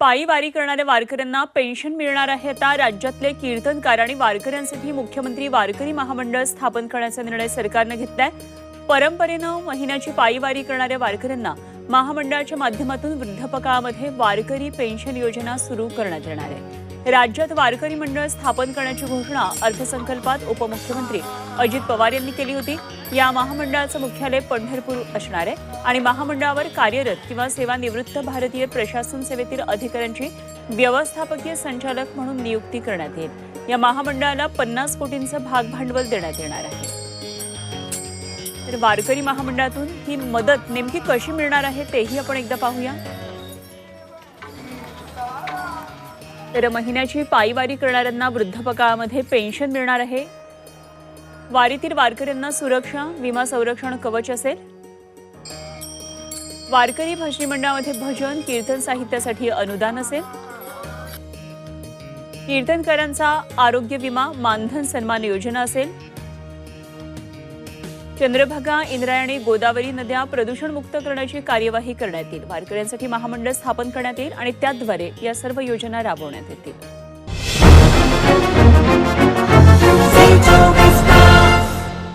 पायी वारी करणाऱ्या वारकऱ्यांना पेन्शन मिळणार आहे. आता राज्यातले कीर्तनकार आणि वारकऱ्यांसाठी मुख्यमंत्री वारकरी महामंडळ स्थापन करण्याचा निर्णय सरकारनं घेतलाय. परंपरेनं महिन्याची पायी वारी करणाऱ्या वारकऱ्यांना महामंडळाच्या माध्यमातून वृद्धपकाळामध्ये वारकरी पेन्शन योजना सुरू करण्यात येणार आहे. राज्यात वारकरी मंडळ स्थापन करण्याची घोषणा अर्थसंकल्पात उपमुख्यमंत्री अजित पवार यांनी केली होती. या महामंडळाचं मुख्यालय पंढरपूर असणार आहे आणि महामंडळावर कार्यरत किंवा सेवानिवृत्त भारतीय प्रशासन सेवेतील अधिकाऱ्यांची व्यवस्थापकीय संचालक म्हणून नियुक्ती करण्यात येईल. या महामंडळाला पन्नास कोटींचं भाग भांडवल देण्यात येणार आहे. तर वारकरी महामंडळातून ही मदत नेमकी कशी मिळणार आहे तेही आपण एकदा पाहूया. तर महिन्याची पायीवारी करणाऱ्यांना वृद्धपकाळामध्ये पेन्शन मिळणार आहे. वारीतील वारकऱ्यांना सुरक्षा विमा संरक्षण कवच असेल. वारकरी भजनी मंडळामध्ये भजन कीर्तन साहित्यासाठी अनुदान असेल. कीर्तनकारांचा आरोग्य विमा मानधन सन्मान योजना असेल. चंद्रभागा इंद्रायणी गोदावरी नद्या प्रदूषणमुक्त करण्याची कार्यवाही करण्यात येईल. वारकऱ्यांसाठी महामंडळ स्थापन करण्यात येईल आणि त्याद्वारे या सर्व योजना राबवण्यात येतील.